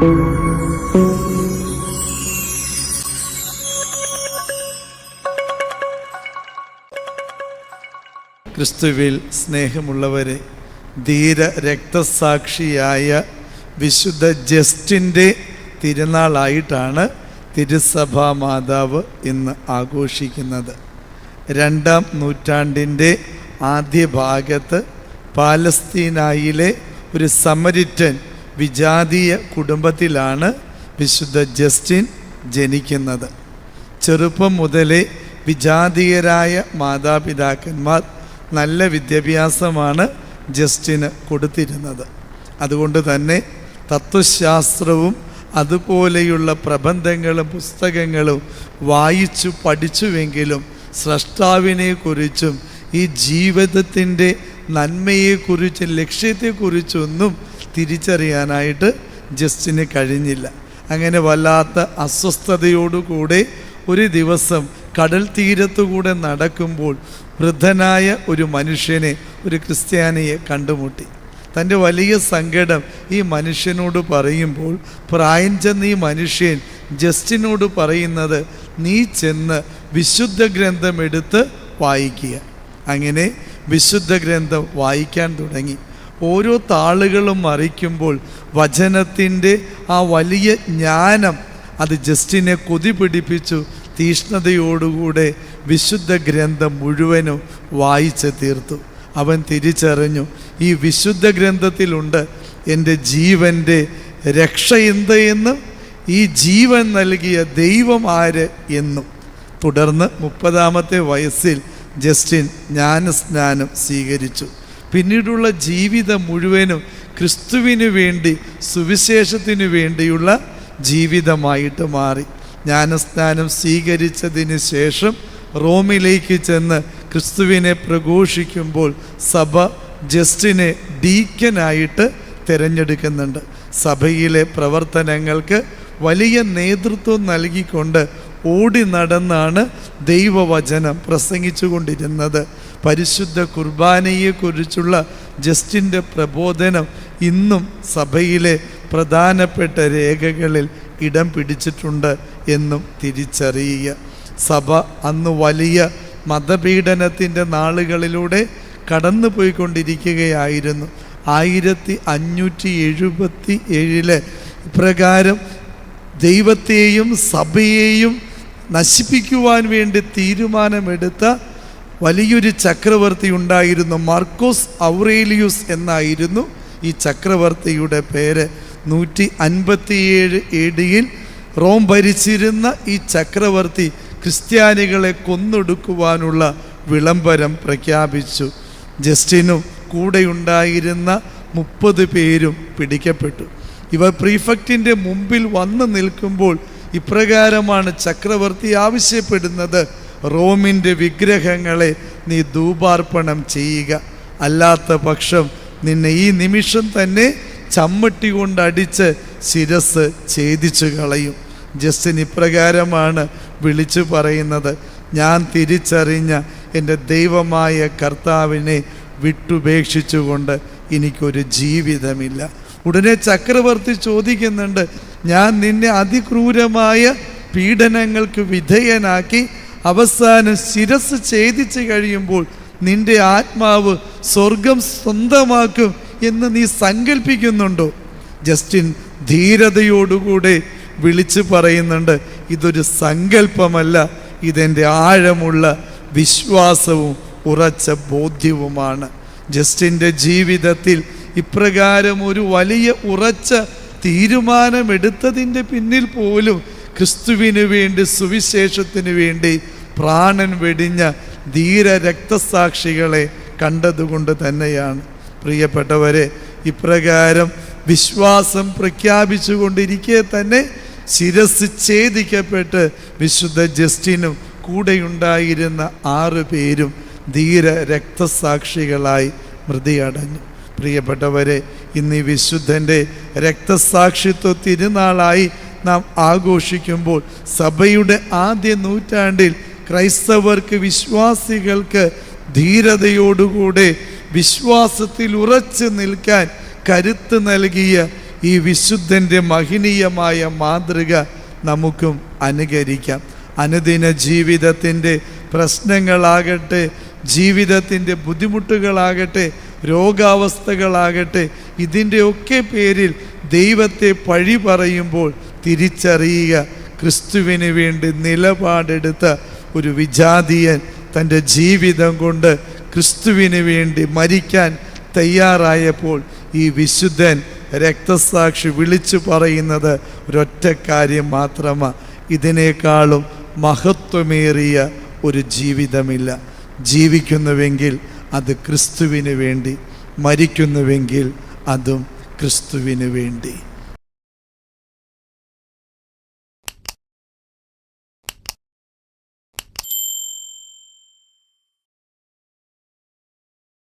ക്രിസ്തുവിൽ സ്നേഹമുള്ളവരെ ധീര രക്തസാക്ഷിയായ വിശുദ്ധ ജസ്റ്റിന്റെ തിരുനാളായിട്ടാണ് തിരുസഭാ മാതാവ് ഇന്ന് ആഘോഷിക്കുന്നത്. രണ്ടാം നൂറ്റാണ്ടിന്റെ ആദ്യ ഭാഗത്ത് പാലസ്തീനായിലെ ഒരു സമരിറ്റൻ വിജാതീയ കുടുംബത്തിലാണ് വിശുദ്ധ ജസ്റ്റിൻ ജനിക്കുന്നത്. ചെറുപ്പം മുതലേ വിജാതീയരായ മാതാപിതാക്കന്മാർ നല്ല വിദ്യാഭ്യാസമാണ് ജസ്റ്റിന് കൊടുത്തിരുന്നത്. അതുകൊണ്ട് തന്നെ തത്വശാസ്ത്രവും അതുപോലെയുള്ള പ്രബന്ധങ്ങളും പുസ്തകങ്ങളും വായിച്ചു പഠിച്ചുവെങ്കിലും സ്രഷ്ടാവിനെക്കുറിച്ചും ഈ ജീവിതത്തിന്റെ നന്മയെക്കുറിച്ചും ലക്ഷ്യത്തെക്കുറിച്ചൊന്നും തിരിച്ചറിയാനായിട്ട് ജസ്റ്റിന് കഴിഞ്ഞില്ല. അങ്ങനെ വല്ലാത്ത അസ്വസ്ഥതയോടുകൂടെ ഒരു ദിവസം കടൽ തീരത്തുകൂടെ നടക്കുമ്പോൾ വൃദ്ധനായ ഒരു മനുഷ്യനെ ഒരു ക്രിസ്ത്യാനിയെ കണ്ടുമുട്ടി. തന്റെ വലിയ സങ്കടം ഈ മനുഷ്യനോട് പറയുമ്പോൾ പ്രായം ചെന്ന ഈ മനുഷ്യൻ ജസ്റ്റിനോട് പറയുന്നത് നീ ചെന്ന് വിശുദ്ധ ഗ്രന്ഥം എടുത്ത് വായിക്കുക. അങ്ങനെ വിശുദ്ധ ഗ്രന്ഥം വായിക്കാൻ തുടങ്ങി. ഓരോ താളുകളും മറിക്കുമ്പോൾ വചനത്തിന്റെ ആ വലിയ ജ്ഞാനം അത് ജസ്റ്റിനെ കൊതി പിടിപ്പിച്ചു. തീഷ്ണതയോടുകൂടെ വിശുദ്ധ ഗ്രന്ഥം മുഴുവനും വായിച്ച് തീർത്തു. അവൻ തിരിച്ചറിഞ്ഞു ഈ വിശുദ്ധ ഗ്രന്ഥത്തിലുണ്ട് എന്റെ ജീവന്റെ രക്ഷ എന്ത് എന്നും? ഈ ജീവൻ നൽകിയ ദൈവം ആര് എന്നും? തുടർന്ന് മുപ്പതാമത്തെ വയസ്സിൽ ജസ്റ്റിൻ ജ്ഞാനസ്നാനം സ്വീകരിച്ചു. പിന്നീടുള്ള ജീവിതം മുഴുവനും ക്രിസ്തുവിന് വേണ്ടി സുവിശേഷത്തിനു വേണ്ടിയുള്ള ജീവിതമായിട്ട് മാറി. ജ്ഞാനസ്നാനം സ്വീകരിച്ചതിന് ശേഷം റോമിലേക്ക് ചെന്ന് ക്രിസ്തുവിനെ പ്രഘോഷിക്കുമ്പോൾ സഭ ജസ്റ്റിനെ ഡീക്കനായിട്ട് തിരഞ്ഞെടുക്കുന്നുണ്ട്. സഭയിലെ പ്രവർത്തനങ്ങൾക്ക് വലിയ നേതൃത്വം നൽകിക്കൊണ്ട് ഓടി നടന്നാണ് ദൈവവചനം പ്രസംഗിച്ചു കൊണ്ടിരുന്നത് പരിശുദ്ധ കുർബാനയെക്കുറിച്ചുള്ള ജസ്റ്റിന്റെ പ്രബോധനം ഇന്നും സഭയിലെ പ്രധാനപ്പെട്ട രേഖകളിൽ ഇടം പിടിച്ചിട്ടുണ്ട് എന്നും തിരിച്ചറിയുക. സഭ അന്ന് വലിയ മതപീഡനത്തിന്റെ നാളുകളിലൂടെ കടന്നു പോയിക്കൊണ്ടിരിക്കുകയായിരുന്നു ആയിരത്തി അഞ്ഞൂറ്റി എഴുപത്തി ഏഴിലെ ഇപ്രകാരം ദൈവത്തെയും സഭയെയും നശിപ്പിക്കുവാൻ വേണ്ടി തീരുമാനമെടുത്ത വലിയൊരു ചക്രവർത്തി ഉണ്ടായിരുന്നു. മാർക്കോസ് ഔറേലിയൂസ് എന്നായിരുന്നു ഈ ചക്രവർത്തിയുടെ പേര്. നൂറ്റി അൻപത്തിയേഴ് എ ഡിയിൽ റോം ഭരിച്ചിരുന്ന ഈ ചക്രവർത്തി ക്രിസ്ത്യാനികളെ കൊന്നൊടുക്കുവാനുള്ള വിളംബരം പ്രഖ്യാപിച്ചു. ജസ്റ്റിനും കൂടെയുണ്ടായിരുന്ന മുപ്പത് പേരും പിടിക്കപ്പെട്ടു. ഇവർ പ്രീഫക്റ്റിന്റെ മുമ്പിൽ വന്നു നിൽക്കുമ്പോൾ ഇപ്രകാരമാണ് ചക്രവർത്തി ആവശ്യപ്പെടുന്നത് റോമിന്റെ വിഗ്രഹങ്ങളെ നീ ധൂപാർപ്പണം ചെയ്യുക. അല്ലാത്ത പക്ഷം നിന്നെ ഈ നിമിഷം തന്നെ ചമ്മട്ടി കൊണ്ടടിച്ച് ശിരസ് ഛേദിച്ചു കളയും. ജസ്റ്റിൻ ഇപ്രകാരമാണ് വിളിച്ചു പറയുന്നത് ഞാൻ തിരിച്ചറിഞ്ഞ എന്റെ ദൈവമായ കർത്താവിനെ വിട്ടുപേക്ഷിച്ചുകൊണ്ട് എനിക്കൊരു ജീവിതമില്ല. ഉടനെ ചക്രവർത്തി ചോദിക്കുന്നുണ്ട് ഞാൻ നിന്നെ അതിക്രൂരമായ പീഡനങ്ങൾക്ക് വിധേയനാക്കി അവസാനം ശിരസ് ഛേദിച്ച് കഴിയുമ്പോൾ നിന്റെ ആത്മാവ് സ്വർഗം സ്വന്തമാക്കും എന്ന് നീ സങ്കല്പിക്കുന്നുണ്ടോ ജസ്റ്റിൻ ധീരതയോടുകൂടെ വിളിച്ചു പറയുന്നുണ്ട് ഇതൊരു സങ്കല്പമല്ല ഇതെന്റെ ആഴമുള്ള വിശ്വാസവും ഉറച്ച ബോധ്യവുമാണ്. ജസ്റ്റിന്റെ ജീവിതത്തിൽ ഇപ്രകാരം ഒരു വലിയ ഉറച്ച തീരുമാനമെടുത്തതിന്റെ പിന്നിൽ പോലും ക്രിസ്തുവിന് വേണ്ടി സുവിശേഷത്തിന് വേണ്ടി പ്രാണൻ വെടിഞ്ഞ ധീര രക്തസാക്ഷികളെ കണ്ടതുകൊണ്ട് തന്നെയാണ്. പ്രിയപ്പെട്ടവരെ ഇപ്രകാരം വിശ്വാസം പ്രഖ്യാപിച്ചു കൊണ്ടിരിക്കെ തന്നെ ശിരസ് ഛേദിക്കപ്പെട്ട് വിശുദ്ധ ജസ്റ്റിനും കൂടെയുണ്ടായിരുന്ന ആറ് പേരും ധീര രക്തസാക്ഷികളായി മൃതിയടഞ്ഞു. പ്രിയപ്പെട്ടവരെ ഇന്ന് ഈ വിശുദ്ധന്റെ രക്തസാക്ഷിത്വ തിരുനാളായി നാം ആഘോഷിക്കുമ്പോൾ സഭയുടെ ആദ്യ നൂറ്റാണ്ടിൽ ക്രൈസ്തവർക്ക് വിശ്വാസികൾക്ക് ധീരതയോടുകൂടെ വിശ്വാസത്തിൽ ഉറച്ചു നിൽക്കാൻ കരുത്ത് നൽകിയ ഈ വിശുദ്ധന്റെ മഹനീയമായ മാതൃക നമുക്കും അനുകരിക്കാം. അനുദിന ജീവിതത്തിന്റെ പ്രശ്നങ്ങളാകട്ടെ ജീവിതത്തിന്റെ ബുദ്ധിമുട്ടുകളാകട്ടെ രോഗാവസ്ഥകളാകട്ടെ ഇതിന്റെയൊക്കെ പേരിൽ ദൈവത്തെ പഴി പറയുമ്പോൾ തിരിച്ചറിയുക. ക്രിസ്തുവിന് വേണ്ടി നിലപാടെടുത്ത ഒരു വിജാതീയൻ തന്റെ ജീവിതം കൊണ്ട് ക്രിസ്തുവിന് വേണ്ടി മരിക്കാൻ തയ്യാറായപ്പോൾ ഈ വിശുദ്ധൻ രക്തസാക്ഷി വിളിച്ചു പറയുന്നത് ഒരൊറ്റ കാര്യം മാത്രമാണ് ഇതിനേക്കാളും മഹത്വമേറിയ ഒരു ജീവിതമില്ല. ജീവിക്കുന്നുവെങ്കിൽ അത് ക്രിസ്തുവിന് വേണ്ടി മരിക്കുന്നുവെങ്കിൽ അതും ക്രിസ്തുവിന് വേണ്ടി.